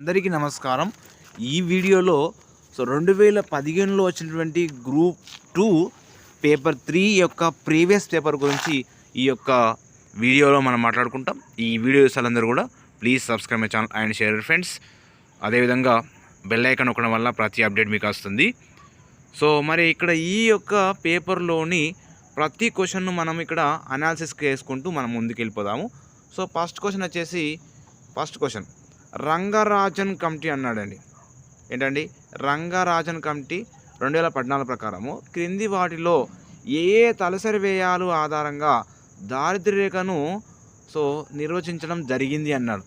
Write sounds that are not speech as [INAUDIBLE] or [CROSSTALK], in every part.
అందరికీ నమస్కారం. ఈ వీడియోలో సో రెండు వేల పదిహేనులో వచ్చినటువంటి గ్రూప్ టూ పేపర్ త్రీ యొక్క ప్రీవియస్ పేపర్ గురించి ఈ యొక్క వీడియోలో మనం మాట్లాడుకుంటాం. ఈ వీడియో చూసాలందరూ కూడా please subscribe my channel and share friends. అదేవిధంగా బెల్ ఐకాన్ నొక్కడం వల్ల ప్రతి అప్డేట్ మీకు వస్తుంది. సో మరి ఇక్కడ ఈ యొక్క పేపర్లోని ప్రతి క్వశ్చన్ను మనం ఇక్కడ అనాలిసిస్ చేసుకుంటూ మనం ముందుకు వెళ్ళిపోదాము సో ఫస్ట్ క్వశ్చన్ వచ్చేసి ఫస్ట్ క్వశ్చన్. రంగరాజన్ కమిటీ అన్నాడండి. ఏంటండి? రంగరాజన్ కమిటీ రెండు వేల పద్నాలుగు ప్రకారము క్రింది వాటిలో ఏ తలసరి వ్యయాలు ఆధారంగా దారిద్ర్యరేఖను సో నిర్వచించడం జరిగింది అన్నాడు.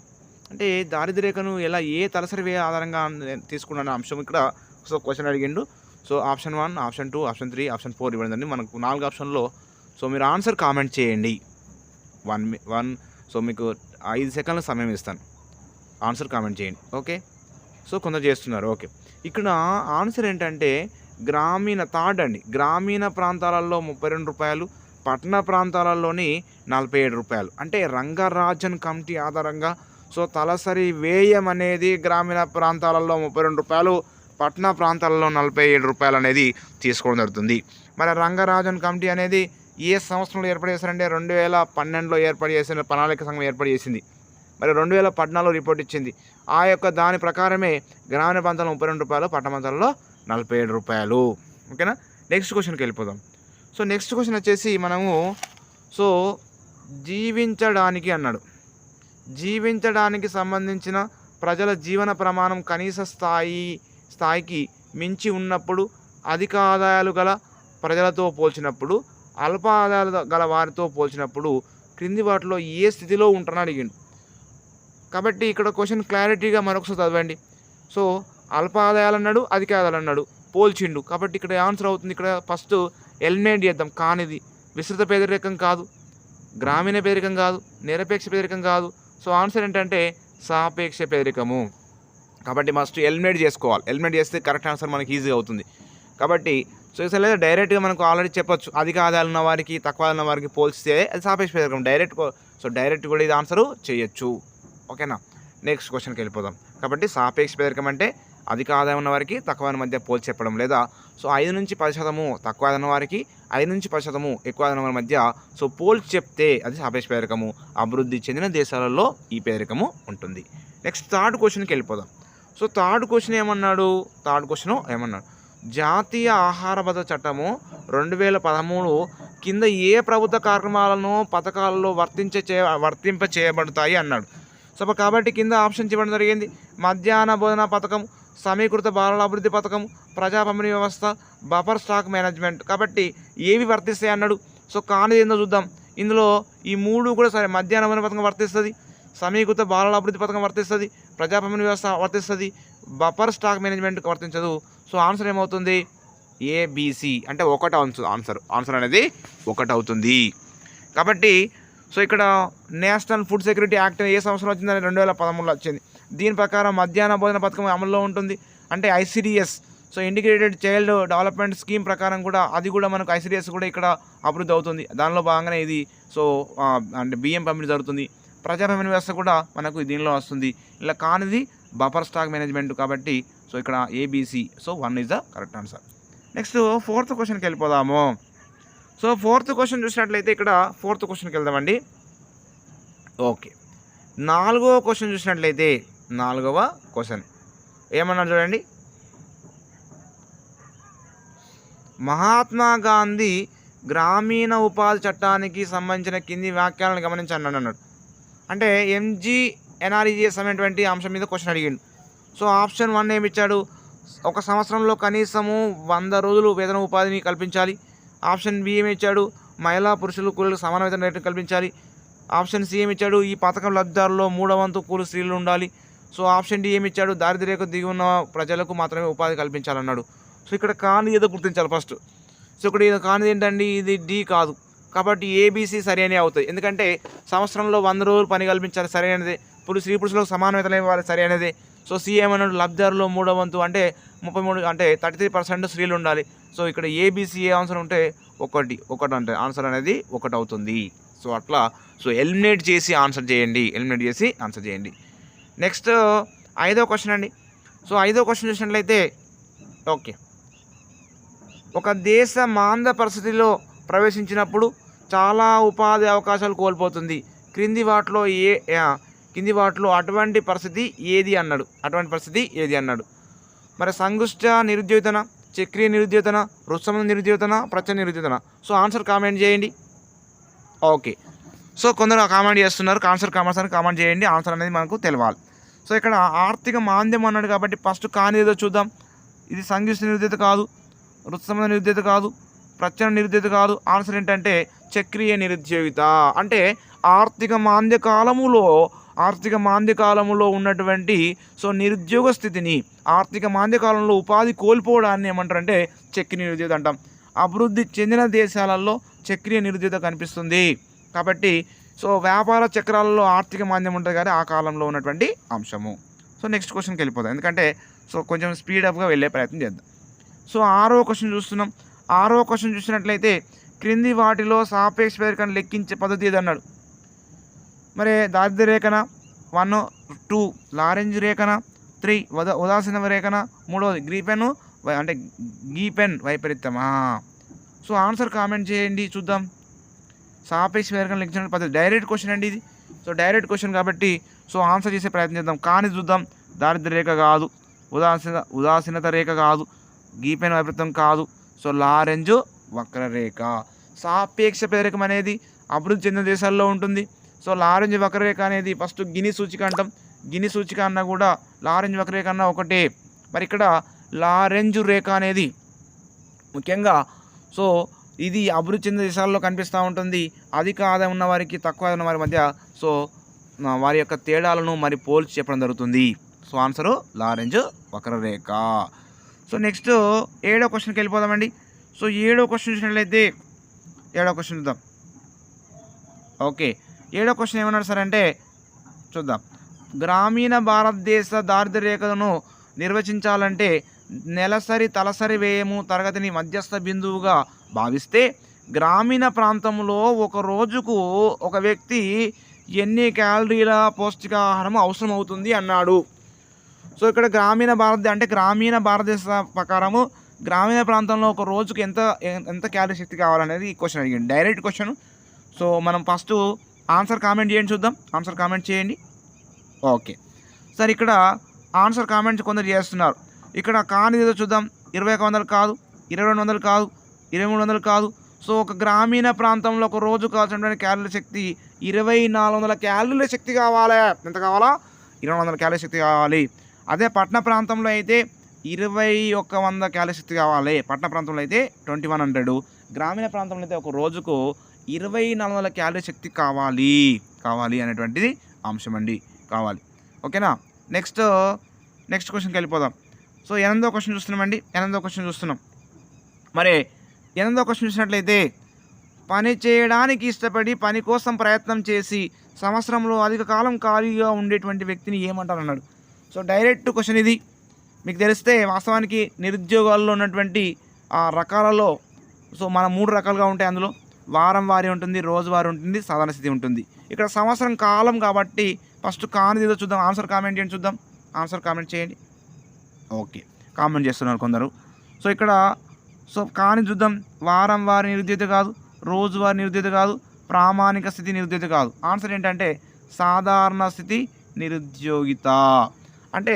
అంటే దారిద్ర్యరేఖను ఎలా ఏ తలసరి వ్యయ ఆధారంగా తీసుకున్న అంశం ఇక్కడ సో క్వశ్చన్ అడిగిండు. So option one option two option three option four ఇవ్వండి మనకు నాలుగు ఆప్షన్లో సో మీరు ఆన్సర్ కామెంట్ చేయండి. వన్ వన్ సో మీకు ఐదు సెకండ్ల సమయం ఇస్తాను. ఆన్సర్ కామెంట్ చేయండి. ఓకే? సో కొందరు చేస్తున్నారు. ఓకే. ఇక్కడ ఆన్సర్ ఏంటంటే గ్రామీణ థర్డ్ అండి గ్రామీణ ప్రాంతాలలో ముప్పై రెండు రూపాయలు పట్టణ ప్రాంతాలలోని నలభై ఏడు రూపాయలు. అంటే రంగరాజన్ కమిటీ ఆధారంగా సో తలసరి వ్యయం అనేది గ్రామీణ ప్రాంతాలలో ముప్పై రెండు రూపాయలు పట్టణ ప్రాంతాలలో నలభై ఏడు రూపాయలు అనేది తీసుకోవడం జరుగుతుంది. మరి రంగరాజన్ కమిటీ అనేది ఏ సంవత్సరంలో ఏర్పాటు చేశారంటే రెండు వేల పన్నెండులో ఏర్పాటు చేసిన ప్రణాళిక సంఘం ఏర్పాటు చేసింది. మరి రెండు వేల పద్నాలుగు రిపోర్ట్ ఇచ్చింది. ఆ యొక్క దాని ప్రకారమే గ్రామీణ ప్రాంతాల్లో ముప్పై రెండు రూపాయలు పట్టణ ప్రాంతాల్లో నలభై ఏడు రూపాయలు. ఓకేనా? నెక్స్ట్ క్వశ్చన్కి వెళ్ళిపోదాం. సో నెక్స్ట్ క్వశ్చన్ వచ్చేసి మనము సో జీవించడానికి అన్నాడు. జీవించడానికి సంబంధించిన ప్రజల జీవన ప్రమాణం కనీస స్థాయి స్థాయికి మించి ఉన్నప్పుడు అధిక ఆదాయాలు గల ప్రజలతో పోల్చినప్పుడు అల్ప ఆదాయాలు గల వారితో పోల్చినప్పుడు క్రింది వాటిలో ఏ స్థితిలో ఉంటారని అడిగిండు. కాబట్టి ఇక్కడ క్వశ్చన్ క్లారిటీగా మరొకసారి చదవండి. సో అల్ప ఆదాయాలు అన్నాడు అధిక ఆదాయాలు అన్నాడు పోల్చిండు. కాబట్టి ఇక్కడ ఆన్సర్ అవుతుంది ఇక్కడ ఫస్ట్ ఎలిమినేట్ చేద్దాం. కానిది విస్తృత పేదరికం కాదు గ్రామీణ పేదరికం కాదు నిరపేక్ష పేదరికం కాదు. సో ఆన్సర్ ఏంటంటే సాపేక్ష పేదరికము. కాబట్టి మస్ట్ ఎలిమినేట్ చేసుకోవాలి. ఎలిమినేట్ చేస్తే కరెక్ట్ ఆన్సర్ మనకి ఈజీగా అవుతుంది. కాబట్టి సో ఇసలు లేదా డైరెక్ట్గా మనకు ఆల్రెడీ చెప్పొచ్చు. అధిక ఆదాయాలు ఉన్న వారికి తక్కువ ఉన్న వారికి పోల్చితే అది సాపేక్ష పేదరికం. డైరెక్ట్ సో డైరెక్ట్ కూడా ఇది ఆన్సరు చేయొచ్చు. ఓకేనా? నెక్స్ట్ క్వశ్చన్కి వెళ్ళిపోదాం. కాబట్టి సాపేక్ష పేదరికం అంటే అధిక ఆదాయం ఉన్న వారికి తక్కువ మధ్య పోల్చి చెప్పడం లేదా? సో ఐదు నుంచి పది శాతము తక్కువ ఆదాయం వారికి ఐదు నుంచి పది శాతము ఎక్కువ ఆదాయం వారి మధ్య సో పోల్చి చెప్తే అది సాపేక్ష పేదరికము. అభివృద్ధి చెందిన దేశాలలో ఈ పేదరికము ఉంటుంది. నెక్స్ట్ థర్డ్ క్వశ్చన్కి వెళ్ళిపోదాం. సో థర్డ్ క్వశ్చన్ ఏమన్నాడు? థర్డ్ క్వశ్చన్ ఏమన్నాడు? జాతీయ ఆహార భద్రత చట్టము రెండు వేల పదమూడు కింద ఏ ప్రభుత్వ కార్యక్రమాలను పథకాలలో వర్తించే చే వర్తింప చేయబడతాయి అన్నాడు. సో కాబట్టి కింద ఆప్షన్స్ ఇవ్వడం జరిగింది. మధ్యాహ్న భోజన పథకం సమీకృత బాలల అభివృద్ధి పథకం ప్రజా పంపిణీ వ్యవస్థ బఫర్ స్టాక్ మేనేజ్మెంట్ కాబట్టి ఏవి వర్తిస్తాయి అన్నాడు. సో కానిది ఏందో చూద్దాం. ఇందులో ఈ మూడు కూడా సరే మధ్యాహ్న భోజన పథకం వర్తిస్తుంది సమీకృత బాలల అభివృద్ధి పథకం వర్తిస్తుంది ప్రజా పంపిణీ వ్యవస్థ వర్తిస్తుంది బఫర్ స్టాక్ మేనేజ్మెంట్ వర్తించదు. సో ఆన్సర్ ఏమవుతుంది? ఏబిసి అంటే ఒకటి ఆన్సర్ ఆన్సర్ అనేది ఒకటి అవుతుంది కాబట్టి సో ఇక్కడ నేషనల్ ఫుడ్ సెక్యూరిటీ యాక్ట్ ఏ సంవత్సరం వచ్చిందని రెండు వేల పదమూడులో వచ్చింది. దీని ప్రకారం మధ్యాహ్న భోజన పథకం అమల్లో ఉంటుంది. అంటే ICDS so integrated child development scheme ప్రకారం కూడా అది కూడా మనకు ఐసిడిఎస్ కూడా ఇక్కడ అభివృద్ధి అవుతుంది. దానిలో భాగంగానే ఇది సో అంటే బియ్యం పంపిణీ జరుగుతుంది. ప్రజా వ్యవస్థ కూడా మనకు దీనిలో వస్తుంది. ఇలా కానిది బఫర్ స్టాక్ మేనేజ్మెంట్ కాబట్టి సో ఇక్కడ ABC so one is the correct answer. Next fourth క్వశ్చన్కి వెళ్ళిపోదాము. సో ఫోర్త్ క్వశ్చన్ చూసినట్లయితే ఇక్కడ ఫోర్త్ క్వశ్చన్కి వెళ్దామండి. ఓకే. నాలుగవ క్వశ్చన్ చూసినట్లయితే నాలుగవ క్వశ్చన్. ఏమన్నారు చూడండి? మహాత్మా గాంధీ గ్రామీణ ఉపాధి చట్టానికి సంబంధించిన కింది వ్యాఖ్యలను గమనించండి అన్నాడు. అంటే ఎంజీ ఎన్ఆర్ఈజిఎస్ అనేటువంటి అంశం మీద క్వశ్చన్ అడిగిండు. సో ఆప్షన్ వన్ ఏమి ఇచ్చాడు? ఒక సంవత్సరంలో కనీసము వంద రోజులు వేతన ఉపాధిని కల్పించాలి. ఆప్షన్ బి ఏమి ఇచ్చాడు? మహిళా పురుషులు కూలీలకు సమాన వేతన రేటు కల్పించాలి. ఆప్షన్ సి ఏమి ఇచ్చాడు? ఈ పథకం లబ్ధిదారుల్లో మూడవ వంతు కూలి స్త్రీలు ఉండాలి. సో ఆప్షన్ డి ఏమి ఇచ్చాడు? దారిద్ర్యకు దిగి ఉన్న ప్రజలకు మాత్రమే ఉపాధి కల్పించాలన్నాడు. సో ఇక్కడ కాని ఏదో గుర్తించాలి ఫస్ట్. సో ఇక్కడ ఇది కానిది ఏంటండి? ఇది డి కాదు. కాబట్టి ఏబీసీ సరైనవి అవుతాయి. ఎందుకంటే సంవత్సరంలో వంద రోజులు పని కల్పించాలి సరైనదే ఇప్పుడు స్త్రీ పురుషులకు సమాన వేతనం ఇవ్వాలి సరైనదే సో సీఎం అన్నాడు లబ్ధిదారులు మూడో వంతు అంటే ముప్పై మూడు అంటే థర్టీ త్రీ పర్సెంట్ స్త్రీలు ఉండాలి. సో ఇక్కడ ఏబీసీ ఏ ఆన్సర్ ఉంటే ఒకటి ఒకటి అంటే ఆన్సర్ అనేది ఒకటి అవుతుంది. సో అట్లా సో ఎలిమినేట్ చేసి ఆన్సర్ చేయండి. ఎలిమినేట్ చేసి ఆన్సర్ చేయండి. నెక్స్ట్ ఐదో క్వశ్చన్ అండి. సో ఐదో క్వశ్చన్ చూసినట్లయితే ఓకే ఒక దేశ మాంద పరిస్థితిలో ప్రవేశించినప్పుడు చాలా ఉపాధి అవకాశాలు కోల్పోతుంది. క్రింది వాటిలో ఏ కింది వాటిలో అటువంటి పరిస్థితి ఏది అన్నాడు? అటువంటి పరిస్థితి ఏది అన్నాడు? మరి సంగుష్ట నిరుద్యోగితన చక్రీయ నిరుద్యోతన రుత్సమ నిరుద్యోతన ప్రత్య నిరుద్యోతన. సో ఆన్సర్ కామెంట్ చేయండి. ఓకే. సో కొందరు కామెంట్ చేస్తున్నారు. ఆన్సర్ కామెంట్స్ అని కామెంట్ చేయండి. ఆన్సర్ అనేది మనకు తెలియాలి సో ఇక్కడ ఆర్థిక మాంద్యం అన్నాడు కాబట్టి ఫస్ట్ కాని ఏదో చూద్దాం. ఇది సంగీత నిరుద్యత కాదు. రుత్సమ నిరుద్యత కాదు. ప్రత్యన నిరుద్యత కాదు. ఆన్సర్ ఏంటంటే చక్రీయ నిరుద్యోగిత అంటే ఆర్థిక మాంద్య కాలములో ఆర్థిక మాంద్యకాలంలో ఉన్నటువంటి సో నిరుద్యోగ స్థితిని ఆర్థిక మాంద్యకాలంలో ఉపాధి కోల్పోవడాన్ని ఏమంటారంటే చక్రీయ నిరుద్యోగత అంటాం. అభివృద్ధి చెందిన దేశాలలో చక్రీయ నిరుద్యోగ కనిపిస్తుంది. కాబట్టి సో వ్యాపార చక్రాలలో ఆర్థిక మాంద్యం ఉంటుంది కానీ ఆ కాలంలో ఉన్నటువంటి అంశము. సో నెక్స్ట్ క్వశ్చన్కి వెళ్ళిపోతాం ఎందుకంటే సో కొంచెం స్పీడప్గా వెళ్ళే ప్రయత్నం చేద్దాం. సో ఆరో క్వశ్చన్ చూస్తున్నాం. ఆరో క్వశ్చన్ చూసినట్లయితే క్రింది వాటిలో సాపేక్ష పేరికను లెక్కించే పద్ధతి ఏదన్నాడు? మరి దారిద్ర్య రేఖన వన్ టూ లారెంజ్ రేఖన త్రీ ఉదా ఉదాసీన రేఖన మూడవది గ్రీపెన్ అంటే గీపెన్ వైపరీత్యమా సో ఆన్సర్ కామెంట్ చేయండి చూద్దాం. సాపేక్ష వేరకం లెక్చర్ పద్ధతి. డైరెక్ట్ క్వశ్చన్ అండి ఇది. సో డైరెక్ట్ క్వశ్చన్ కాబట్టి సో ఆన్సర్ చేసే ప్రయత్నం చేద్దాం. కానీ చూద్దాం. దారిద్ర్య రేఖ కాదు. ఉదాసీన ఉదాసీనత రేఖ కాదు. గీపెన్ వైపరీత్యం కాదు. సో లారెంజ్ వక్రరేఖ. సాపేక్ష పేరకం అనేది అభివృద్ధి చెందిన దేశాల్లో ఉంటుంది. సో లారెంజ్ వక్రరేఖ అనేది ఫస్ట్ గిని సూచిక అంటాం. గిని సూచిక అన్నా కూడా లారెంజ్ వక్రరేఖ అన్న ఒకటే. మరి ఇక్కడ లారెంజ్ రేఖ అనేది ముఖ్యంగా సో ఇది అభివృద్ధి చెందిన దేశాల్లో కనిపిస్తూ ఉంటుంది. అధిక ఆదాయం ఉన్న వారికి తక్కువ ఆదాయం ఉన్న వారి మధ్య సో వారి యొక్క తేడాలను మరి పోల్చి చెప్పడం జరుగుతుంది. సో ఆన్సరు లారెంజ్ వక్రరేఖ. సో నెక్స్ట్ ఏడో క్వశ్చన్కి వెళ్ళిపోదామండి. సో ఏడో క్వశ్చన్ చూసినట్లయితే ఏడో క్వశ్చన్ చూద్దాం. ఓకే. ఏడో క్వశ్చన్ ఏమన్నాడు సార్ అంటే చూద్దాం. గ్రామీణ భారతదేశ దారిద్ర్య రేఖను నిర్వచించాలంటే నెలసరి తలసరి వ్యయము తరగతిని మధ్యస్థ బిందువుగా భావిస్తే గ్రామీణ ప్రాంతంలో ఒక రోజుకు ఒక వ్యక్తి ఎన్ని క్యాలరీల పౌష్టికాహారం అవసరం అవుతుంది అన్నాడు. సో ఇక్కడ గ్రామీణ భారత అంటే గ్రామీణ భారతదేశ ప్రకారము గ్రామీణ ప్రాంతంలో ఒక రోజుకి ఎంత ఎంత క్యాలరీ శక్తి కావాలనేది ఈ క్వశ్చన్ అడిగింది డైరెక్ట్ క్వశ్చన్. సో మనం ఫస్ట్ ఆన్సర్ కామెంట్ చేయండి చూద్దాం. ఆన్సర్ కామెంట్ చేయండి. ఓకే. సార్ ఇక్కడ ఆన్సర్ కామెంట్స్ కొందరు చేస్తున్నారు. ఇక్కడ కాని ఏదో చూద్దాం. ఇరవై ఒక వందలు కాదు ఇరవై రెండు వందలు కాదు ఇరవై మూడు వందలు కాదు. సో ఒక గ్రామీణ ప్రాంతంలో ఒక రోజు కావాల్సినటువంటి క్యాలరీ శక్తి ఇరవై నాలుగు వందల క్యాలరీల శక్తి కావాలి. ఎంత కావాలా? ఇరవై వందల క్యాలరీ శక్తి కావాలి. అదే పట్టణ ప్రాంతంలో అయితే ఇరవై ఒక్క వంద క్యాలరీ శక్తి కావాలి. పట్టణ ప్రాంతంలో అయితే ట్వంటీ వన్ హండ్రెడ్. గ్రామీణ ప్రాంతంలో అయితే ఒక రోజుకు ఇరవై నాలుగు వందల క్యాలరీ శక్తి కావాలి. కావాలి అనేటువంటిది అంశం అండి. కావాలి. ఓకేనా? నెక్స్ట్ నెక్స్ట్ క్వశ్చన్కి వెళ్ళిపోదాం. సో ఎనిమిదో క్వశ్చన్ చూస్తున్నామండి. ఎనిమిదో క్వశ్చన్ చూస్తున్నాం. మరి ఎనిమిదో క్వశ్చన్ చూసినట్లయితే పని చేయడానికి ఇష్టపడి పని కోసం ప్రయత్నం చేసి సంవత్సరంలో అధిక కాలం ఖాళీగా ఉండేటువంటి వ్యక్తిని ఏమంటారు అన్నాడు సో డైరెక్ట్ క్వశ్చన్ ఇది. మీకు తెలిస్తే వాస్తవానికి నిరుద్యోగాల్లో ఉన్నటువంటి ఆ రకాలలో సో మన మూడు రకాలుగా ఉంటాయి అందులో. వారం వారి ఉంటుంది రోజువారీ ఉంటుంది సాధారణ స్థితి ఉంటుంది. ఇక్కడ సంవత్సరం కాలం కాబట్టి ఫస్ట్ కానిది ఏదో చూద్దాం ఆన్సర్ కామెంట్ చేయండి చూద్దాం. ఆన్సర్ కామెంట్ చేయండి. ఓకే కామెంట్ చేస్తున్నారు కొందరు. సో ఇక్కడ సో కాని చూద్దాం వారం వారి నిరుద్యత కాదు రోజువారి నిరుద్యత కాదు ప్రామాణిక స్థితి నిరుద్యత కాదు. ఆన్సర్ ఏంటంటే సాధారణ స్థితి నిరుద్యోగిత. అంటే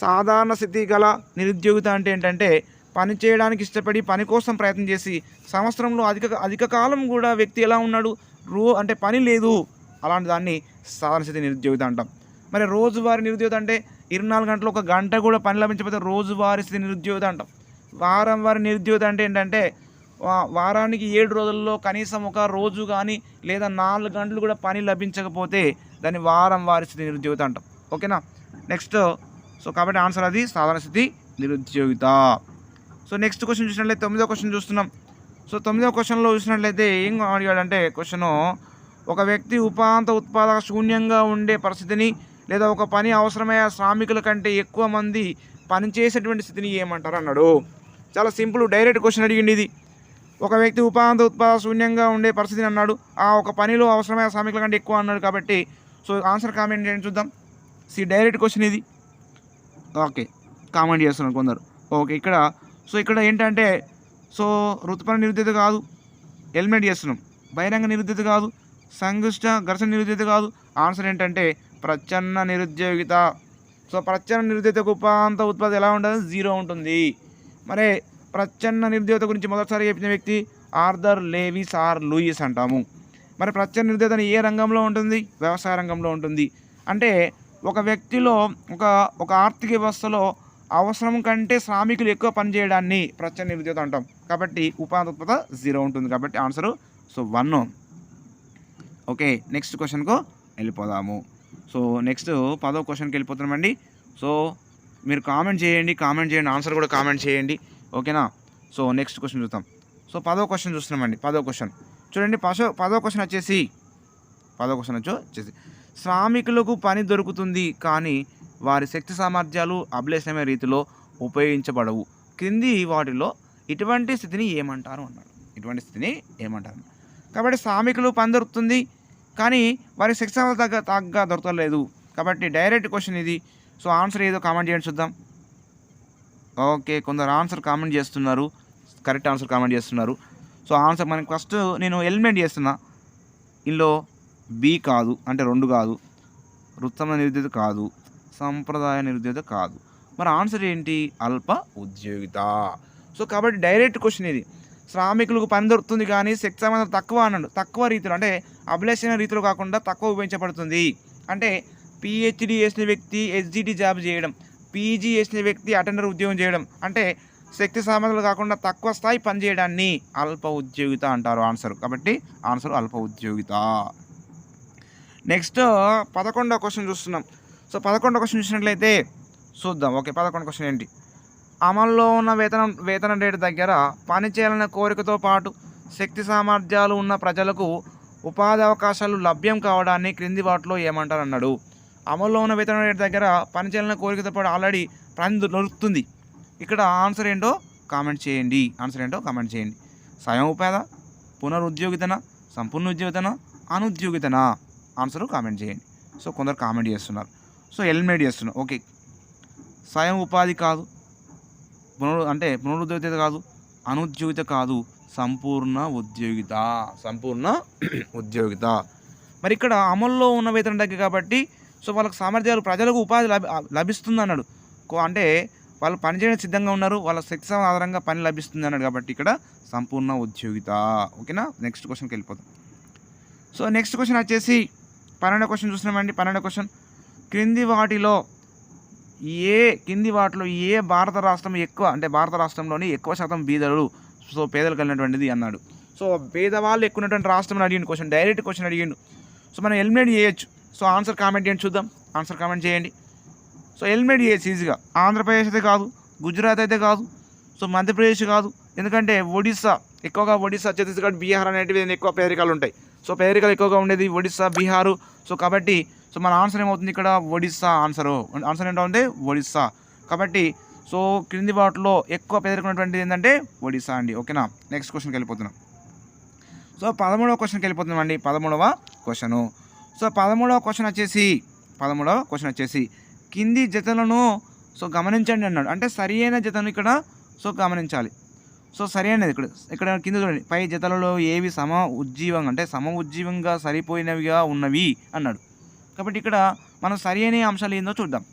సాధారణ స్థితి గల నిరుద్యోగిత అంటే ఏంటంటే పని చేయడానికి ఇష్టపడి పని కోసం ప్రయత్నం చేసి సంవత్సరంలో అధిక అధిక కాలం కూడా వ్యక్తి ఎలా ఉన్నాడు? రో అంటే పని లేదు. అలాంటి దాన్ని సాధారణ స్థితి నిరుద్యోగిత అంటాం. మరి రోజువారీ నిరుద్యోగిత అంటే ఇరవై నాలుగు గంటలు ఒక గంట కూడా పని లభించకపోతే రోజువారీ స్థితి నిరుద్యోగిత అంటాం. వారం వారి నిరుద్యోగిత అంటే ఏంటంటే వా- వారానికి ఏడు రోజుల్లో కనీసం ఒక రోజు కానీ లేదా నాలుగు గంటలు కూడా పని లభించకపోతే దాన్ని వారం వారి స్థితి నిరుద్యోగిత అంటాం. ఓకేనా? నెక్స్ట్. సో కాబట్టి ఆన్సర్ అది సాధారణ స్థితి నిరుద్యోగిత. సో నెక్స్ట్ క్వశ్చన్ చూసినట్లయితే తొమ్మిదో క్వశ్చన్ చూస్తున్నాం. సో తొమ్మిదో క్వశ్చన్లో చూసినట్లయితే ఏం అడిగాడంటే క్వశ్చను ఒక వ్యక్తి ఉపాంత ఉత్పాదక శూన్యంగా ఉండే పరిస్థితిని లేదా ఒక పని అవసరమయ్యే శ్రామికుల కంటే ఎక్కువ మంది పనిచేసేటువంటి స్థితిని ఏమంటారు అన్నాడు. చాలా సింపుల్ డైరెక్ట్ క్వశ్చన్ అడిగింది ఇది. ఒక వ్యక్తి ఉపాంత ఉత్పాదక శూన్యంగా ఉండే పరిస్థితిని అన్నాడు. ఆ ఒక పనిలో అవసరమైన శ్రామికుల కంటే ఎక్కువ అన్నాడు కాబట్టి సో ఆన్సర్ కామెంట్ చేయండి చూద్దాం. సి డైరెక్ట్ క్వశ్చన్ ఇది. ఓకే కామెంట్ చేస్తున్నారు కొందరు. ఓకే ఇక్కడ సో ఇక్కడ ఏంటంటే సో ఋతుపర నిరుద్యత కాదు హెల్మెట్ చేస్తున్నాం. బహిరంగ నిరుద్యత కాదు సంఘిష్ట ఘర్షణ నిరుద్యత కాదు. ఆన్సర్ ఏంటంటే ప్రచ్ఛన్న నిరుద్యోగిత. సో ప్రచ్ఛన్న నిరుద్యోగిత ఉపాంత ఉత్పత్తి ఎలా ఉంటుంది? జీరో ఉంటుంది. మరి ప్రచ్ఛన్న నిరుద్యోగిత గురించి మొదటిసారి చెప్పిన వ్యక్తి ఆర్థర్ లేవిస్ ఆర్ లూయిస్ అంటాము. మరి ప్రచ్ఛన్న నిరుద్యోగిత ఏ రంగంలో ఉంటుంది? వ్యవసాయ రంగంలో ఉంటుంది. అంటే ఒక వ్యక్తిలో ఒక ఒక ఆర్థిక వ్యవస్థలో అవసరం కంటే శ్రామికులు ఎక్కువ పనిచేయడాన్ని ప్రత్యయ నిరుద్యోగ అంటాం. కాబట్టి ఉపాధి జీరో ఉంటుంది కాబట్టి answer so one okay next క్వశ్చన్కు వెళ్ళిపోదాము. సో నెక్స్ట్ పదో క్వశ్చన్కి వెళ్ళిపోతున్నామండి. సో మీరు కామెంట్ చేయండి కామెంట్ చేయండి ఆన్సర్ కూడా కామెంట్ చేయండి. ఓకేనా సో నెక్స్ట్ క్వశ్చన్ చూద్దాం. సో పదో క్వశ్చన్ చూస్తున్నామండి పదో క్వశ్చన్ చూడండి పదో పదో క్వశ్చన్ వచ్చేసి పదో క్వశ్చన్ వచ్చి వచ్చేసి శ్రామికులకు పని దొరుకుతుంది కానీ వారి శక్తి సామర్థ్యాలు అభిలేషణమైన రీతిలో ఉపయోగించబడవు. క్రింది వాటిలో ఇటువంటి స్థితిని ఏమంటారు అన్నాడు. ఇటువంటి స్థితిని ఏమంటారు కాబట్టి శ్రామికులు పని దొరుకుతుంది కానీ వారి శక్తి సామర్థ్యం తగ్గ తగ్గ దొరకలేదు. కాబట్టి డైరెక్ట్ క్వశ్చన్ ఇది. సో ఆన్సర్ ఏదో కామెంట్ చేయండి చూద్దాం. ఓకే కొందరు ఆన్సర్ కామెంట్ చేస్తున్నారు. కరెక్ట్ ఆన్సర్ కామెంట్ చేస్తున్నారు. సో ఆన్సర్ మనకి ఫస్ట్ నేను ఎలిమెంట్ చేస్తున్నా. ఇందులో బి కాదు అంటే రెండు కాదు. వృత్తమ నిరుద్యోగ కాదు. సంప్రదాయ నిరుద్యోగ కాదు. మరి ఆన్సర్ ఏంటి? అల్ప ఉద్యోగిత. సో కాబట్టి డైరెక్ట్ క్వశ్చన్ ఇది. శ్రామికులకు పని దొరుకుతుంది కానీ శక్తి సంబంధం తక్కువ అన్నాడు. తక్కువ రీతిలో అంటే అభిలేషణ రీతిలో కాకుండా తక్కువ ఉపయోగించబడుతుంది. అంటే పిహెచ్డి చేసిన వ్యక్తి హెచ్జిటి జాబ్ చేయడం పీజీ చేసిన వ్యక్తి అటెండర్ ఉద్యోగం చేయడం అంటే శక్తి సామర్థ్యాలు కాకుండా తక్కువ స్థాయి పనిచేయడాన్ని అల్ప ఉద్యోగిత అంటారు ఆన్సర్. కాబట్టి ఆన్సర్ అల్ప ఉద్యోగిత. నెక్స్ట్ పదకొండవ క్వశ్చన్ చూస్తున్నాం. సో పదకొండు క్వశ్చన్ చూసినట్లయితే చూద్దాం. ఓకే పదకొండు క్వశ్చన్ ఏంటి? అమల్లో ఉన్న వేతనం వేతన రేటు దగ్గర పని చేయాలనే కోరికతో పాటు శక్తి సామర్థ్యాలు ఉన్న ప్రజలకు ఉపాధి అవకాశాలు లభ్యం కావడాన్ని క్రింది వాటిలో ఏమంటారు అన్నాడు అమల్లో ఉన్న వేతన రేటు దగ్గర పనిచేయాలనే కోరికతో పాటు ఆల్రెడీ పని దొరుకుతుంది ఇక్కడ ఆన్సర్ ఏంటో కామెంట్ చేయండి. ఆన్సర్ ఏంటో కామెంట్ చేయండి. స్వయం ఉపాధ పునరుద్యోగితన సంపూర్ణ ఉద్యోగితన అనుద్యోగితన. ఆన్సర్ కామెంట్ చేయండి. సో కొందరు కామెంట్ చేస్తున్నారు. సో ఎలిమినేట్ చేస్తున్నాం ఓకే. స్వయం ఉపాధి కాదు. పునరు అంటే పునరుద్యోగిత కాదు. అనుద్యోగిత కాదు. సంపూర్ణ ఉద్యోగిత. సంపూర్ణ ఉద్యోగిత. మరి ఇక్కడ అమల్లో ఉన్న వేతన దగ్గర కాబట్టి సో వాళ్ళకి సామర్థ్యాలు ప్రజలకు ఉపాధి లభి లభిస్తుంది అన్నాడు కో- అంటే వాళ్ళు పని సిద్ధంగా ఉన్నారు. వాళ్ళ శక్తి ఆధారంగా పని లభిస్తుంది అన్నాడు కాబట్టి ఇక్కడ సంపూర్ణ ఉద్యోగిత. ఓకేనా? నెక్స్ట్ క్వశ్చన్కి వెళ్ళిపోతాం సో నెక్స్ట్ క్వశ్చన్ వచ్చేసి పన్నెండో క్వశ్చన్ చూస్తున్నామండి. పన్నెండో క్వశ్చన్. క్రింది వాటిలో ఏ కింది వాటిలో ఏ భారత రాష్ట్రం ఎక్కువ అంటే భారత రాష్ట్రంలోని ఎక్కువ శాతం బీదలు సో పేదలు కలిగినటువంటిది అన్నాడు. సో పేదవాళ్ళు ఎక్కువ ఉన్నటువంటి రాష్ట్రం అడిగిండు క్వశ్చన్ డైరెక్ట్ క్వశ్చన్ అడిగిండు. సో మనం ఎలిమినేట్ చేయొచ్చు. సో ఆన్సర్ కామెంట్ చేయండి చూద్దాం. ఆన్సర్ కామెంట్ చేయండి. సో ఎలిమినేట్ చేయొచ్చు ఈజీగా ఆంధ్రప్రదేశ్ అయితే కాదు గుజరాత్ అయితే కాదు సో మధ్యప్రదేశ్ కాదు. ఎందుకంటే ఒడిస్సా ఎక్కువగా ఒడిస్సా ఛత్తీస్గఢ్ బీహార్ అనేటివి ఎక్కువ పేదరికాలు ఉంటాయి. సో పేరికలు ఎక్కువగా ఉండేది ఒడిస్సా బీహారు. సో కాబట్టి సో మన ఆన్సర్ ఏమవుతుంది ఇక్కడ? ఒడిస్సా ఆన్సర్. ఆన్సర్ ఏంటో ఉంది ఒడిస్సా. కాబట్టి సో క్రింది వాటిలో ఎక్కువ పేదరికం ఏంటంటే ఒడిస్సా అండి. ఓకేనా? నెక్స్ట్ క్వశ్చన్కి వెళ్ళిపోతున్నాం. సో పదమూడవ క్వశ్చన్కి వెళ్ళిపోతున్నాం అండి. పదమూడవ క్వశ్చను సో పదమూడవ క్వశ్చన్ వచ్చేసి పదమూడవ క్వశ్చన్ వచ్చేసి కింది జతలను సో గమనించండి అన్నాడు. అంటే సరి అయిన జతను ఇక్కడ సో గమనించాలి. సో సరి ఇక్కడ ఇక్కడ కింద చూడండి. పై జతలలో ఏవి సమ ఉజ్జీవంగా అంటే సమ ఉజ్జీవంగా సరిపోయినవిగా ఉన్నవి అన్నాడు. కాబట్టి ఇక్కడ మనం సరి అనే అంశాలు ఏందో చూద్దాం.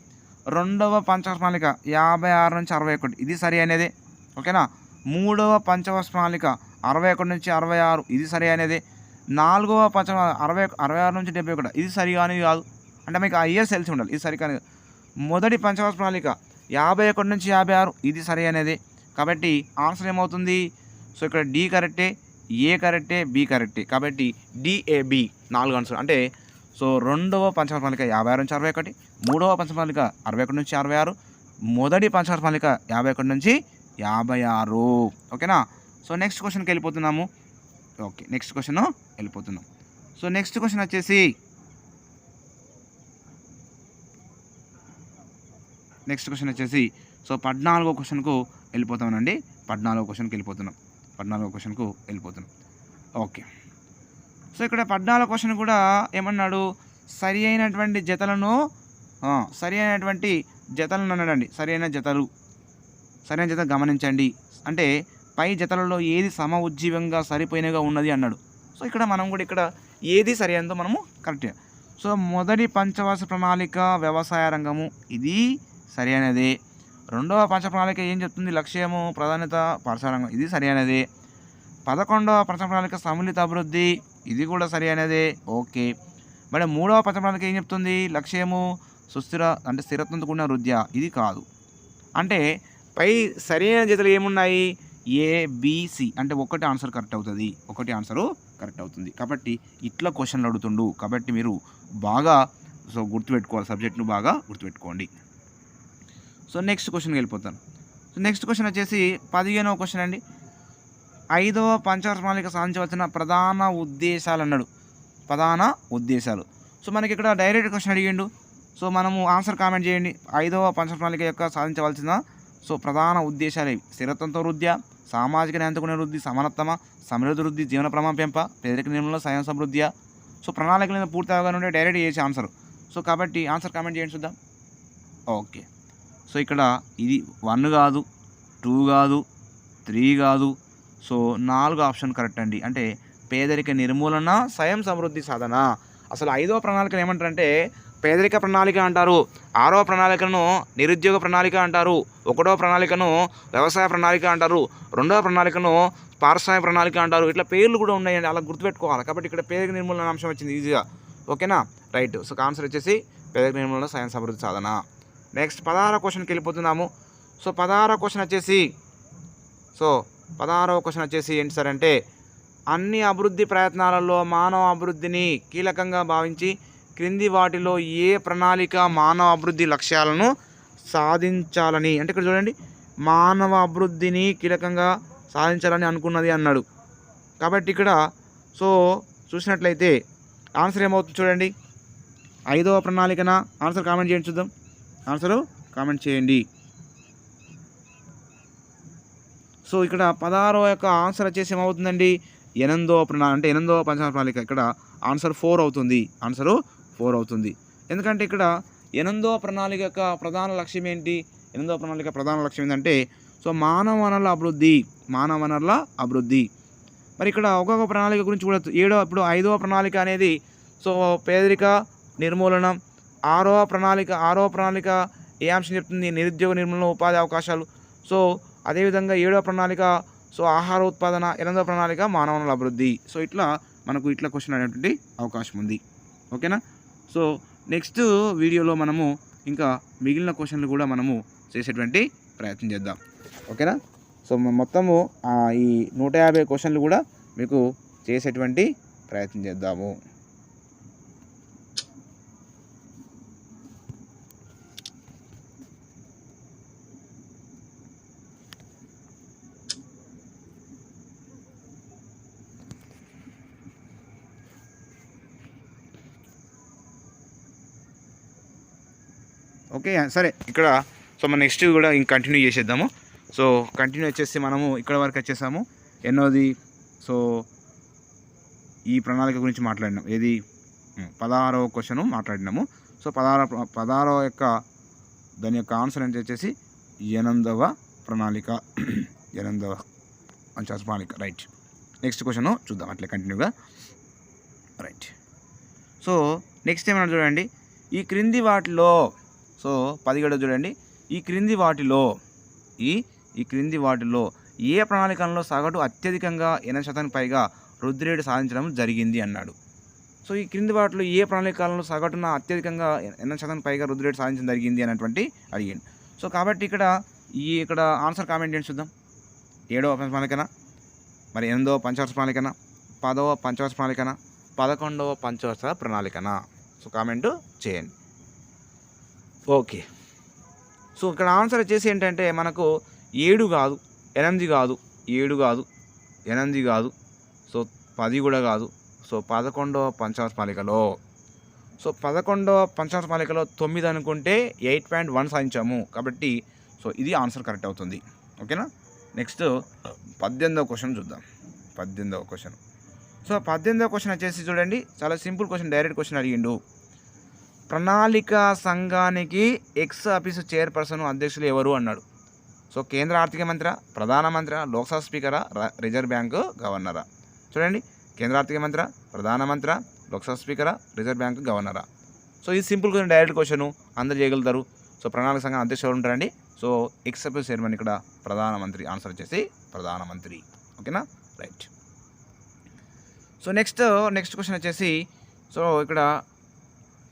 రెండవ పంచవస్మాలిక యాభై ఆరు నుంచి అరవై ఒకటి. ఇది సరి అనేదే. ఓకేనా? మూడవ పంచవస్మాలిక అరవై ఒకటి నుంచి అరవై ఆరు. ఇది సరి అనేదే. నాలుగవ పంచ అరవై అరవై ఆరు నుంచి డెబ్బై ఒకటి. ఇది సరి కాదు. అంటే మీకు ఆ ఇయర్స్ తెలిసి ఉండాలి. ఇది సరికానే మొదటి పంచవస్మాలిక ప్రణాళిక యాభై ఒకటి నుంచి యాభై ఆరు. ఇది సరి అనేది. కాబట్టి ఆన్సర్ ఏమవుతుంది? సో ఇక్కడ డి కరెక్టే ఏ కరెక్టే బి కరెక్టే. కాబట్టి డిఏబి నాలుగు ఆన్సర్. అంటే సో రెండవ పంచవర్ష యాభై ఆరు నుంచి అరవై ఒకటి మూడవ పంచ అరవై ఒకటి నుంచి అరవై ఆరు మొదటి పంచవర్ష యాభై ఒకటి నుంచి యాభై ఆరు. ఓకేనా? సో నెక్స్ట్ క్వశ్చన్కి వెళ్ళిపోతున్నాము. ఓకే నెక్స్ట్ క్వశ్చన్ వెళ్ళిపోతున్నాం. సో నెక్స్ట్ క్వశ్చన్ వచ్చేసి నెక్స్ట్ క్వశ్చన్ వచ్చేసి సో పద్నాలుగో క్వశ్చన్కు వెళ్ళిపోతామండి. పద్నాలుగో క్వశ్చన్కి వెళ్ళిపోతున్నాం. పద్నాలుగో క్వశ్చన్కు వెళ్ళిపోతున్నాం. ఓకే. సో ఇక్కడ పద్నాలుగో క్వశ్చన్ కూడా ఏమన్నాడు? సరి అయినటువంటి జతలను సరి అయినటువంటి జతలను అన్నాడండి. సరైన జతలు. సరైన జత గమనించండి. అంటే పై జతలలో ఏది సమ ఉజ్జీవంగా సరిపోయినగా ఉన్నది అన్నాడు. సో ఇక్కడ మనం కూడా ఇక్కడ ఏది సరైనదో మనము కరెక్ట్ సో మొదటి పంచవర్ష ప్రణాళిక వ్యవసాయ రంగము. ఇది సరైనదే రెండవ పంచప్రణాళిక ఏం చెప్తుంది? లక్ష్యము ప్రాధాన్యత పాఠశాల ఇది సరైనది పదకొండవ పంచప్రణాళిక సమ్మిళిత అభివృద్ధి. ఇది కూడా సరైనదే ఓకే. మరి మూడవ పంచప్రణాళిక ఏం చెప్తుంది? లక్ష్యము సుస్థిర అంటే స్థిరత్వంతో కూడిన వృద్ధ్య ఇది కాదు. అంటే పై సరైన జతలు ఏమున్నాయి? ఏబిసి అంటే ఒకటి ఆన్సర్ కరెక్ట్ అవుతుంది. ఒకటి ఆన్సరు కరెక్ట్ అవుతుంది. కాబట్టి ఇట్లా క్వశ్చన్లు అడుగుతుండు. కాబట్టి మీరు బాగా సో గుర్తుపెట్టుకోవాలి. సబ్జెక్ట్ను బాగా గుర్తుపెట్టుకోండి. సో నెక్స్ట్ క్వశ్చన్కి వెళ్ళిపోతాను. సో నెక్స్ట్ క్వశ్చన్ వచ్చేసి పదిహేనవ క్వశ్చన్ అండి. ఐదవ పంచవర్ష ప్రణాళిక సాధించవలసిన ప్రధాన ఉద్దేశాలు అన్నాడు ప్రధాన ఉద్దేశాలు. సో మనకి ఇక్కడ డైరెక్ట్ క్వశ్చన్ అడిగిండు. సో మనము ఆన్సర్ కామెంట్ చేయండి. ఐదవ పంచ ప్రణాళిక యొక్క సాధించవలసిన సో ప్రధాన ఉద్దేశాలు ఇవి స్థిరత్వంతో వృద్ధి సామాజిక న్యాయతకునే వృద్ధి సమానత్తమ సమృద్ధి వృద్ధి జీవన ప్రమాణ పెంప పేదరిక నిర్మూలన స్వయం సమృద్ధి సో ప్రణాళిక మీద పూర్తి అవగానే ఉంటే డైరెక్ట్ చేసే ఆన్సర్. సో కాబట్టి ఆన్సర్ కామెంట్ చేయండి చూద్దాం. ఓకే. సో ఇక్కడ ఇది వన్ కాదు టూ కాదు త్రీ కాదు. సో నాలుగు ఆప్షన్ కరెక్ట్ అండి. అంటే పేదరిక నిర్మూలన స్వయం సమృద్ధి సాధన. అసలు ఐదవ ప్రణాళికను ఏమంటారంటే పేదరిక ప్రణాళిక అంటారు ఆరో ప్రణాళికను నిరుద్యోగ ప్రణాళిక అంటారు ఒకటో ప్రణాళికను వ్యవసాయ ప్రణాళిక అంటారు రెండవ ప్రణాళికను పారిశ్రామిక ప్రణాళిక అంటారు. ఇట్లా పేర్లు కూడా ఉన్నాయండి అలా గుర్తుపెట్టుకోవాలి. కాబట్టి ఇక్కడ పేదరిక నిర్మూలన అంశం వచ్చింది ఈజీగా ఓకేనా? రైట్. సో ఆన్సర్ వచ్చేసి పేదరిక నిర్మూలన స్వయం సమృద్ధి సాధన. నెక్స్ట్ పదహారో క్వశ్చన్కి వెళ్ళిపోతున్నాము. సో పదహారో క్వశ్చన్ వచ్చేసి సో పదహారవ క్వశ్చన్ వచ్చేసి ఏంటి సార్ అంటే అన్ని అభివృద్ధి ప్రయత్నాలలో మానవ అభివృద్ధిని కీలకంగా భావించి క్రింది వాటిలో ఏ ప్రణాళిక మానవ అభివృద్ధి లక్ష్యాలను సాధించాలని? అంటే ఇక్కడ చూడండి మానవ అభివృద్ధిని కీలకంగా సాధించాలని అనుకున్నది అన్నాడు. కాబట్టి ఇక్కడ సో చూసినట్లయితే ఆన్సర్ ఏమవుతుంది చూడండి. ఐదవ ప్రణాళికన ఆన్సర్ కామెంట్ చేయండి చూద్దాం. ఆన్సరు కామెంట్ చేయండి. సో ఇక్కడ పదహారో యొక్క ఆన్సర్ వచ్చేసి ఏమవుతుందండి? ఎనందో ప్రణా అంటే ఎనందో పంచాంగ ప్రణాళిక. ఇక్కడ ఆన్సర్ ఫోర్ అవుతుంది. ఆన్సరు ఫోర్ అవుతుంది. ఎందుకంటే ఇక్కడ ఎనందో ప్రణాళిక యొక్క ప్రధాన లక్ష్యం ఏంటి? ఎనందో ప్రణాళిక ప్రధాన లక్ష్యం ఏంటంటే సో మానవ వనరుల అభివృద్ధి. మానవ వనరుల అభివృద్ధి. మరి ఇక్కడ ఒక్కొక్క ప్రణాళిక గురించి కూడా ఏడో ఇప్పుడు ఐదవ ప్రణాళిక అనేది సో పేదరిక నిర్మూలనం ఆరో ప్రణాళిక ఆరో ప్రణాళిక ఏ అంశం చెప్తుంది? నిరుద్యోగ నిర్మూలన ఉపాధి అవకాశాలు. సో అదేవిధంగా ఏడవ ప్రణాళిక సో ఆహార ఉత్పాదన ఎనిమిదవ ప్రణాళిక మానవ అభివృద్ధి. సో ఇట్లా మనకు ఇట్లా క్వశ్చన్ అనేటువంటి అవకాశం ఉంది. ఓకేనా? సో నెక్స్ట్ వీడియోలో మనము ఇంకా మిగిలిన క్వశ్చన్లు కూడా మనము చేసేటువంటి ప్రయత్నం చేద్దాం. ఓకేనా? సో మొత్తము ఈ నూట యాభై క్వశ్చన్లు కూడా మీకు చేసేటువంటి ప్రయత్నం చేద్దాము. ఓకే సరే. ఇక్కడ సో మనం నెక్స్ట్ కూడా ఇంక కంటిన్యూ చేసేద్దాము. సో కంటిన్యూ వచ్చేసి మనము ఇక్కడ వరకు వచ్చేసాము. ఎన్నోది సో ఈ ప్రణాళిక గురించి మాట్లాడినాం. ఏది? పదహారవ క్వశ్చన్ మాట్లాడినాము. సో పదహార పదహారవ యొక్క దాని యొక్క ఆన్సర్ ఏంటి వచ్చేసి ఎనిమిదవ ప్రణాళిక. [CLEARS THROAT] ఎనిమిదవ అంచాస్ ప్రణాళిక. రైట్ నెక్స్ట్ క్వశ్చన్ చూద్దాం అట్లే కంటిన్యూగా రైట్ సో నెక్స్ట్ ఏమన్నా చూడండి. ఈ క్రింది వాటిలో సో పదిహేడు చూడండి. ఈ క్రింది వాటిలో ఈ ఈ క్రింది వాటిలో ఏ ప్రణాళికల్లో సగటు అత్యధికంగా ఎనభై శాతానికి పైగా వృద్ధి రేటు సాధించడం జరిగింది అన్నాడు. సో ఈ క్రింది వాటిలో ఏ ప్రణాళికలను సగటున అత్యధికంగా ఎనభై శాతానికి పైగా వృద్ధి రేటు సాధించడం జరిగింది అన్నటువంటి అడిగింది సో కాబట్టి ఇక్కడ ఈ ఇక్కడ ఆన్సర్ కామెంట్ చేయండి చూద్దాం. ఏడవ ప్రణాళికన? మరి ఎనిమిదవ పంచవర్ష ప్రణాళికన? పదవ పంచవర్ష ప్రణాళికన? పదకొండవ పంచవర్ష ప్రణాళికన? సో కామెంట్ చేయండి. ఓకే. సో ఇక్కడ ఆన్సర్ వచ్చేసి ఏంటంటే మనకు ఏడు కాదు ఎనిమిది కాదు ఏడు కాదు ఎనిమిది కాదు సో పది కూడా కాదు. సో పదకొండవ పంచాంశ పాలికలో. సో పదకొండవ పంచాంశ పాలికలో తొమ్మిది అనుకుంటే ఎయిట్ పాయింట్ వన్ సాధించాము కాబట్టి సో ఇది ఆన్సర్ కరెక్ట్ అవుతుంది. ఓకేనా? నెక్స్ట్ పద్దెనిమిదవ క్వశ్చన్ చూద్దాం. పద్దెనిమిదవ క్వశ్చన్. సో పద్దెనిమిదవ క్వశ్చన్ వచ్చేసి చూడండి చాలా సింపుల్ క్వశ్చన్ డైరెక్ట్ క్వశ్చన్ అడిగిండు. ప్రణాళిక సంఘానికి ఎక్స్ ఆఫీసు చైర్పర్సన్ అధ్యక్షులు ఎవరు అన్నాడు. సో కేంద్ర ఆర్థిక మంత్రి ప్రధానమంత్రి లోక్సభ స్పీకరా రిజర్వ్ బ్యాంకు గవర్నరా. చూడండి కేంద్ర ఆర్థిక మంత్రి ప్రధానమంత్రి లోక్సభ స్పీకరా రిజర్వ్ బ్యాంకు గవర్నరా. సో ఇది సింపుల్ క్వశ్చన్ డైరెక్ట్ క్వశ్చన్ అందరు చేయగలుగుతారు. సో ప్రణాళిక సంఘం అధ్యక్షులు ఉంటారండి? సో ఎక్స్ ఆఫీస్ చైర్మన్ ఇక్కడ ప్రధానమంత్రి ఆన్సర్ వచ్చేసి ప్రధానమంత్రి ఓకేనా? Right. So next next question వచ్చేసి సో ఇక్కడ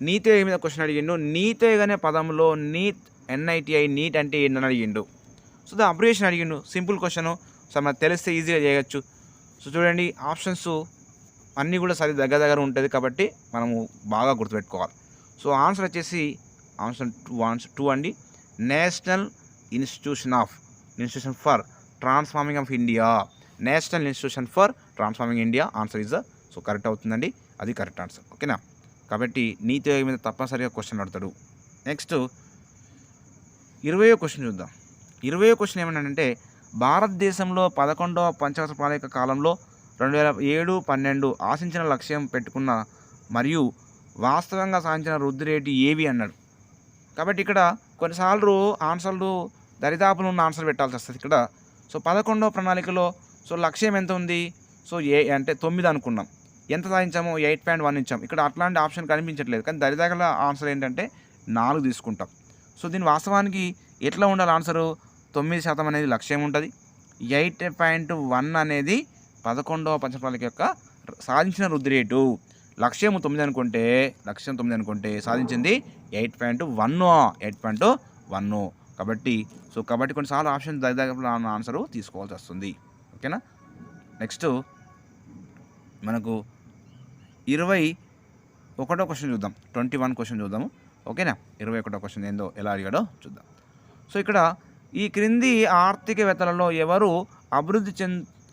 నీతే మీద క్వశ్చన్ అడిగిండు? నీతే అనే పదంలో నీట్ ఎన్ఐటిఐ నీట్ అంటే ఏంటని అడిగిండు. సో దాని అబ్రియేషన్ అడిగిండు. సింపుల్ క్వశ్చన్ సో మనకు తెలిస్తే ఈజీగా చేయొచ్చు. సో చూడండి ఆప్షన్స్ అన్నీ కూడా సరి దగ్గర దగ్గర ఉంటుంది కాబట్టి మనము బాగా గుర్తుపెట్టుకోవాలి. సో ఆన్సర్ వచ్చేసి ఆన్సర్ టూ ఆన్సర్ టూ అండి. National institution of institution for transforming of India national institution for transforming India answer is so correct అవుతుందండి. అది కరెక్ట్ ఆన్సర్ ఓకేనా కాబట్టి నీతి ఆయోగ్ మీద తప్పనిసరిగా క్వశ్చన్ అడుగుతాడు. నెక్స్ట్ ఇరవయో క్వశ్చన్ చూద్దాం. ఇరవయో క్వశ్చన్ ఏమన్నాడంటే భారతదేశంలో పదకొండవ పంచవర్ష ప్రణాళిక కాలంలో రెండు వేల ఏడు పన్నెండు ఆశించిన లక్ష్యం పెట్టుకున్న మరియు వాస్తవంగా సాధించిన వృద్ధి రేటు ఏవి అన్నాడు. కాబట్టి ఇక్కడ కొన్నిసార్లు ఆన్సర్లు దరిదాపులు ఉన్న ఆన్సర్ పెట్టాల్సి వస్తుంది ఇక్కడ. సో పదకొండవ ప్రణాళికలో సో లక్ష్యం ఎంత ఉంది? సో ఏ అంటే తొమ్మిది అనుకున్నాం. ఎంత సాధించామో ఎయిట్ పాయింట్ వన్ ఇచ్చాం. ఇక్కడ అట్లాంటి ఆప్షన్ కనిపించట్లేదు. కానీ దరిదాగల ఆన్సర్ ఏంటంటే నాలుగు తీసుకుంటాం. సో దీని వాస్తవానికి ఎట్లా ఉండాలి ఆన్సరు? తొమ్మిది శాతం అనేది లక్ష్యం ఉంటుంది. ఎయిట్ పాయింట్ వన్ అనేది పదకొండవ పంచప్రణాళిక యొక్క సాధించిన వృద్ధి రేటు. లక్ష్యం తొమ్మిది అనుకుంటే లక్ష్యం తొమ్మిది అనుకుంటే సాధించింది eight point one eight point one. కాబట్టి సో కాబట్టి కొన్నిసార్లు ఆప్షన్ దగ్గర ఆన్సర్ తీసుకోవాల్సి వస్తుంది. ఓకేనా? నెక్స్ట్ మనకు ఇరవై ఒకటో క్వశ్చన్ చూద్దాం. ట్వంటీ వన్ క్వశ్చన్ చూద్దాము. ఓకేనా? ఇరవై ఒకటో క్వశ్చన్ ఏందో ఎలా అడిగాడో చూద్దాం. సో ఇక్కడ ఈ క్రింది ఆర్థికవేత్తలలో ఎవరు అభివృద్ధి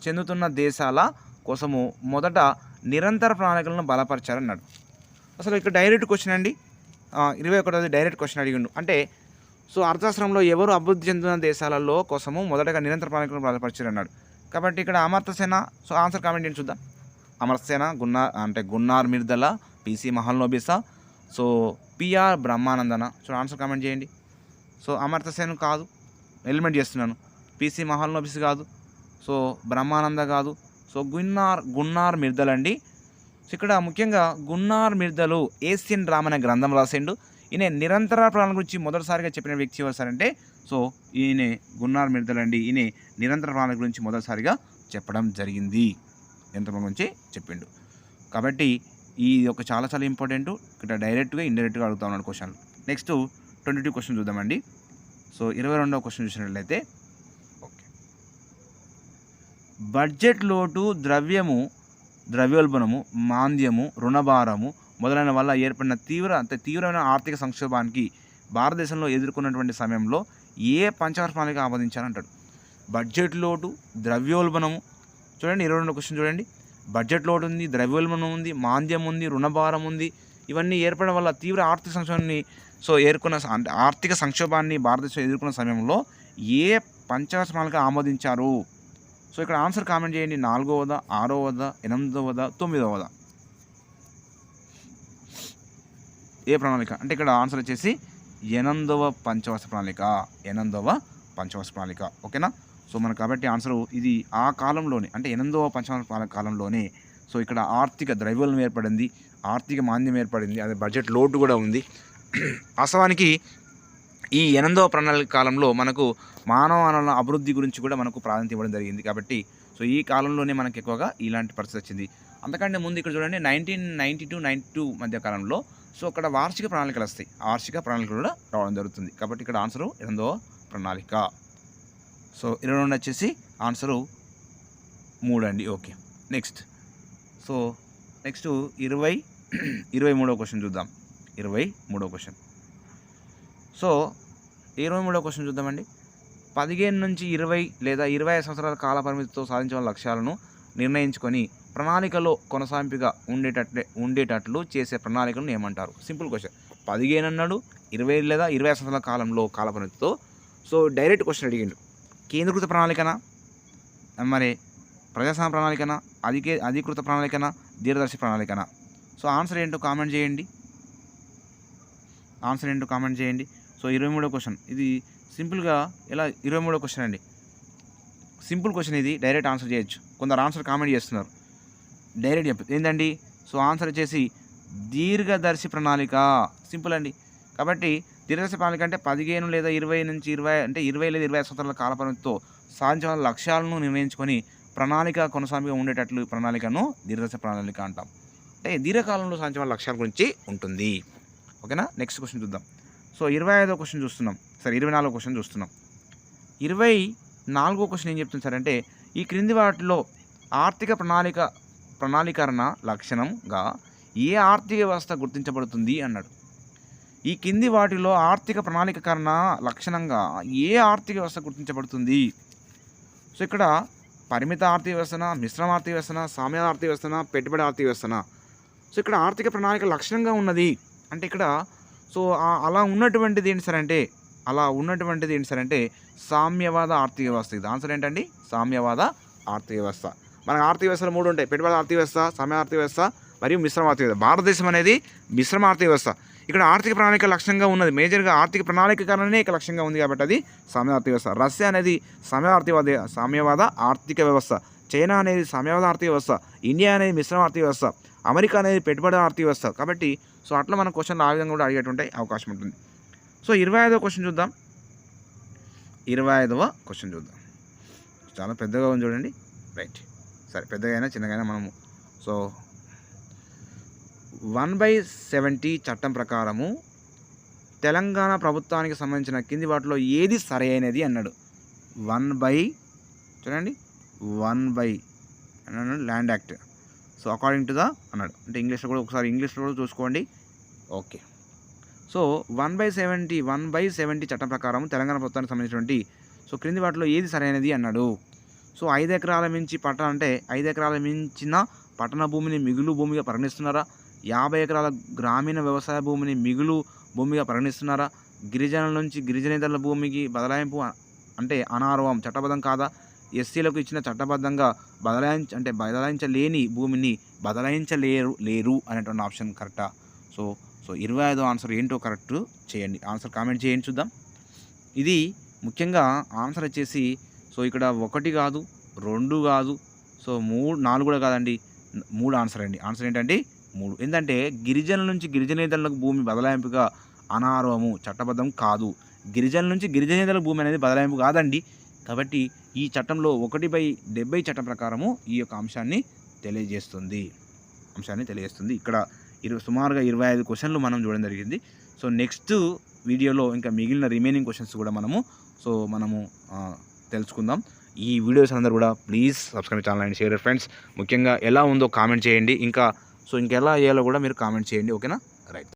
చెందుతున్న దేశాల కోసము మొదట నిరంతర ప్రణాళికలను బలపరిచారన్నాడు. అసలు ఇక్కడ డైరెక్ట్ క్వశ్చన్ అండి. ఇరవై ఒకటోది డైరెక్ట్ క్వశ్చన్ అడిగిండు. అంటే సో అర్థశాస్త్రంలో ఎవరు అభివృద్ధి చెందుతున్న దేశాలలో కోసము మొదటగా నిరంతర ప్రణాళికలను బలపరిచారు అన్నాడు కాబట్టి ఇక్కడ అమర్తసేన సో ఆన్సర్ కామెంట్ ఏంటి చూద్దాం. అమర్తసేన గున్నార్ అంటే గున్నార్ మిర్దల పిసి మహల్నోబిసా. So PR బ్రహ్మానందన. So answer comment చేయండి. సో అమర్తసేన్ కాదు ఎలిమెంట్ చేస్తున్నాను. పిసి మహల్నోబిస్ కాదు సో బ్రహ్మానంద కాదు. సో గున్నార్ గున్నార్ మిర్దల్ అండి. సో ఇక్కడ ముఖ్యంగా గున్నార్ మిర్దలు ఏసియన్ డ్రామా అనే గ్రంథం రాసిండు. ఈయన నిరంతర ప్రాణాల గురించి మొదటిసారిగా చెప్పిన వ్యక్తి ఎవరు అంటే సో ఈయన గున్నార్ మిర్దల్ అండి. ఈయన నిరంతర ప్రాణాల గురించి మొదటిసారిగా చెప్పడం జరిగింది. యంత్రం ప్రణాళిక గురించి చెప్పిండు. కాబట్టి ఈ ఒక చాలా చాలా ఇంపార్టెంట్ ఇక్కడ డైరెక్ట్గా ఇండైరెక్ట్గా అడుగుతా ఉన్నాడు question. Next twenty two question చూద్దామండి. సో ఇరవై రెండవ క్వశ్చన్ చూసినట్లయితే ఓకే. బడ్జెట్ లోటు ద్రవ్యము ద్రవ్యోల్బణము మాంద్యము రుణభారము మొదలైన వల్ల ఏర్పడిన తీవ్ర అంటే తీవ్రమైన ఆర్థిక సంక్షోభానికి భారతదేశంలో ఎదుర్కొన్నటువంటి సమయంలో ఏ పంచవర్ష ప్రణాళిక ఆమోదించారంటాడు? బడ్జెట్ లోటు ద్రవ్యోల్బణము చూడండి ఇరవై రెండు క్వశ్చన్ చూడండి. బడ్జెట్ లోటు ఉంది ద్రవ్యోల్బణం ఉంది మాంద్యం ఉంది రుణభారం ఉంది. ఇవన్నీ ఏర్పడడం వల్ల తీవ్ర ఆర్థిక సంక్షోభాన్ని సో ఏర్కొన్న అంటే ఆర్థిక సంక్షోభాన్ని భారతదేశం ఎదుర్కొన్న సమయంలో ఏ పంచవర్ష ప్రణాళిక ఆమోదించారు? సో ఇక్కడ ఆన్సర్ కామెంట్ చేయండి. నాలుగవదా ఆరవదా ఎనిమిదవదా తొమ్మిదవదా? ఏ ప్రణాళిక? అంటే ఇక్కడ ఆన్సర్ వచ్చేసి ఎనిమిదవ పంచవర్ష ప్రణాళిక. ఎనిమిదవ పంచవర్ష ప్రణాళిక ఓకేనా? సో మనకు కాబట్టి ఆన్సర్ ఇది ఆ కాలంలోనే అంటే ఎనిమిదవ పంచవర్ష ప్రణాళిక కాలంలోనే సో ఇక్కడ ఆర్థిక ద్రవ్యోల్బణం ఏర్పడింది ఆర్థిక మాంద్యం ఏర్పడింది అదే బడ్జెట్ లోటు కూడా ఉంది. వాస్తవానికి ఈ ఎనిమిదవ ప్రణాళిక కాలంలో మనకు మానవ వనరుల అభివృద్ధి గురించి కూడా మనకు ప్రాధాన్యత ఇవ్వడం జరిగింది కాబట్టి సో ఈ కాలంలోనే మనకు ఎక్కువగా ఇలాంటి పరిస్థితి వచ్చింది. అంతకంటే ముందు ఇక్కడ చూడండి nineteen ninety two ninety two మధ్య కాలంలో సో అక్కడ వార్షిక ప్రణాళికలు వస్తాయి. వార్షిక ప్రణాళికలు కూడా రావడం జరుగుతుంది. కాబట్టి ఇక్కడ ఆన్సరు ఎనిమిదవ ప్రణాళిక. సో ఇరవై రెండు వచ్చేసి ఆన్సరు మూడు అండి. ఓకే. నెక్స్ట్. సో నెక్స్ట్ ఇరవై ఇరవై మూడో క్వశ్చన్ చూద్దాం. ఇరవై మూడో క్వశ్చన్. సో ఇరవై మూడో క్వశ్చన్ చూద్దామండి. పదిహేను నుంచి ఇరవై లేదా ఇరవై సంవత్సరాల కాల పరిమితితో సాధించవలసిన లక్ష్యాలను నిర్ణయించుకొని ప్రణాళికలో కొనసాగింపుగా ఉండేటట్లే ఉండేటట్లు చేసే ప్రణాళికలను ఏమంటారు? Simple question. పదిహేను అన్నాడు ఇరవై లేదా ఇరవై సంవత్సరాల కాలంలో కాల పరిమితితో సో డైరెక్ట్ క్వశ్చన్ అడిగిండు. కేంద్రీకృత ప్రణాళికనా? మరి ప్రజాస్వామ్య ప్రణాళికనా? అధికే అధికృత ప్రణాళికనా? దీర్ఘదర్శి ప్రణాళికనా? సో ఆన్సర్ ఏంటో కామెంట్ చేయండి. ఆన్సర్ ఏంటో కామెంట్ చేయండి. సో ఇరవై మూడో క్వశ్చన్. ఇది సింపుల్గా ఎలా ఇరవై మూడో క్వశ్చన్ అండి. సింపుల్ క్వశ్చన్ ఇది డైరెక్ట్ ఆన్సర్ చేయొచ్చు. కొందరు ఆన్సర్ కామెంట్ చేస్తున్నారు. డైరెక్ట్ చెప్పు ఏంటండి సో ఆన్సర్ వచ్చేసి దీర్ఘదర్శి ప్రణాళిక. సింపుల్ అండి. కాబట్టి దీర్ఘదర్శి ప్రణాళిక అంటే పదిహేను లేదా ఇరవై నుంచి ఇరవై అంటే ఇరవై లేదా ఇరవై సంవత్సరాల కాలపరిమితితో సాధించాల లక్ష్యాలను నిర్ణయించుకొని ప్రణాళిక కొనసాగిగా ఉండేటట్లు ప్రణాళికను దీర్ఘదర్శి ప్రణాళిక అంటాం. అంటే దీర్ఘకాలంలో సాధించిన లక్ష్యాల గురించి ఉంటుంది. ఓకేనా? నెక్స్ట్ క్వశ్చన్ చూద్దాం. సో ఇరవై ఐదో క్వశ్చన్ చూస్తున్నాం. సరే ఇరవై నాలుగో క్వశ్చన్ చూస్తున్నాం. ఇరవై నాలుగో క్వశ్చన్ ఏం చెప్తుంది సార్ అంటే ఈ క్రింది వాటిలో ఆర్థిక ప్రణాళిక ప్రణాళీకరణ లక్షణంగా ఏ ఆర్థిక వ్యవస్థ గుర్తించబడుతుంది అన్నాడు. ఈ కింది వాటిలో ఆర్థిక ప్రణాళిక ప్రణాళికకరణ లక్షణంగా ఏ ఆర్థిక వ్యవస్థ గుర్తించబడుతుంది? సో ఇక్కడ పరిమిత ఆర్థిక వ్యవస్థన మిశ్రమ ఆర్థిక వ్యవస్థన సామ్య ఆర్థిక వ్యవస్థన పెట్టుబడి ఆర్థిక వ్యవస్థన. సో ఇక్కడ ఆర్థిక ప్రణాళిక లక్షణంగా ఉన్నది. అంటే ఇక్కడ సో అలా ఉన్నటువంటిది ఏంటి సార్ అంటే అలా ఉన్నటువంటిది ఏంటి సార్ అంటే సామ్యవాద ఆర్థిక వ్యవస్థ. ఇది ఆన్సర్ ఏంటండి? సామ్యవాద ఆర్థిక వ్యవస్థ. మనకు ఆర్థిక వ్యవస్థలు మూడు ఉంటాయి. పెట్టుబడి ఆర్థిక వ్యవస్థ సామ్య ఆర్థిక వ్యవస్థ మరియు మిశ్రమ ఆర్థిక వ్యవస్థ. భారతదేశం అనేది మిశ్రమ ఆర్థిక వ్యవస్థ. ఇక్కడ ఆర్థిక ప్రణాళిక లక్ష్యంగా ఉన్నది. మేజర్గా ఆర్థిక ప్రణాళికకరణనే ఇక లక్ష్యంగా ఉంది కాబట్టి అది సామ్య ఆర్థిక వ్యవస్థ. రష్యా అనేది సామ్య సామ్యవాద ఆర్థిక వ్యవస్థ. చైనా అనేది సామ్యవాద ఆర్థిక వ్యవస్థ. ఇండియా అనేది మిశ్రమ ఆర్థిక వ్యవస్థ. అమెరికా అనేది పెట్టుబడి ఆర్థిక వ్యవస్థ. కాబట్టి సో అట్లా మన క్వశ్చన్ ఆ విధంగా కూడా అడిగేటువంటి అవకాశం ఉంటుంది. సో ఇరవై ఐదవ క్వశ్చన్ చూద్దాం. ఇరవై ఐదవ క్వశ్చన్ చూద్దాం. చాలా పెద్దగా ఉంది చూడండి. రైట్. సరే పెద్దగా అయినా చిన్నగా అయినా మనము సో వన్ బై సెవెంటీ చట్టం ప్రకారము తెలంగాణ ప్రభుత్వానికి సంబంధించిన కింది వాటిలో ఏది సరైనది అన్నాడు. వన్ బై చూడండి. వన్ బై అన్నాడు land act. So according to the అన్నాడు. అంటే ఇంగ్లీష్లో కూడా ఒకసారి ఇంగ్లీష్లో కూడా చూసుకోండి. Okay. So one by seventy one by seventy చట్టం ప్రకారం తెలంగాణ ప్రభుత్వానికి సంబంధించినటువంటి సో క్రింది వాటిలో ఏది సరైనది అన్నాడు. సో ఐదు ఎకరాల మించి పట్టణ అంటే ఐదు ఎకరాల మించిన పట్టణ భూమిని మిగులు భూమిగా పరిగణిస్తున్నారా? యాభై ఎకరాల గ్రామీణ వ్యవసాయ భూమిని మిగులు భూమిగా పరిగణిస్తున్నారా? గిరిజనుల నుంచి గిరిజనేతల భూమికి బదలాయింపు అంటే అనార్వం చట్టబద్ధం కాదా? ఎస్సీలకు ఇచ్చిన చట్టబద్ధంగా బదలాయించ అంటే బదలాయించలేని భూమిని బదలాయించలేరు లేరు అనేటువంటి ఆప్షన్ కరెక్టా? సో సో ఇరవై ఐదో ఆన్సర్ ఏంటో కరెక్ట్ చేయండి. ఆన్సర్ కామెంట్ చేయండి చూద్దాం. ఇది ముఖ్యంగా ఆన్సర్ వచ్చేసి సో ఇక్కడ ఒకటి కాదు రెండు కాదు సో మూడు నాలుగు కూడా కాదండి. మూడు ఆన్సర్ అండి. ఆన్సర్ ఏంటంటే మూడు. ఏంటంటే గిరిజనుల నుంచి గిరిజనేతలకు భూమి బదలాయింపుగా అనార్వము చట్టబద్ధం కాదు. గిరిజనుల నుంచి గిరిజనేతల భూమి అనేది బదలాయింపు కాదండి. కాబట్టి ఈ చట్టంలో ఒకటి బై డెబ్బై చట్టం ప్రకారము ఈ యొక్క అంశాన్ని తెలియజేస్తుంది. అంశాన్ని తెలియజేస్తుంది. ఇక్కడ ఇరవై సుమారుగా ఇరవై ఐదు క్వశ్చన్లు మనం చూడడం జరిగింది. సో నెక్స్ట్ వీడియోలో ఇంకా మిగిలిన రిమైనింగ్ క్వశ్చన్స్ కూడా మనము సో మనము తెలుసుకుందాం. ఈ వీడియోస్ అందరూ కూడా please subscribe channel and share friends. ముఖ్యంగా ఎలా ఉందో కామెంట్ చేయండి. ఇంకా సో ఇంకెలా చేయాలో కూడా మీరు కామెంట్ చేయండి ఓకేనా?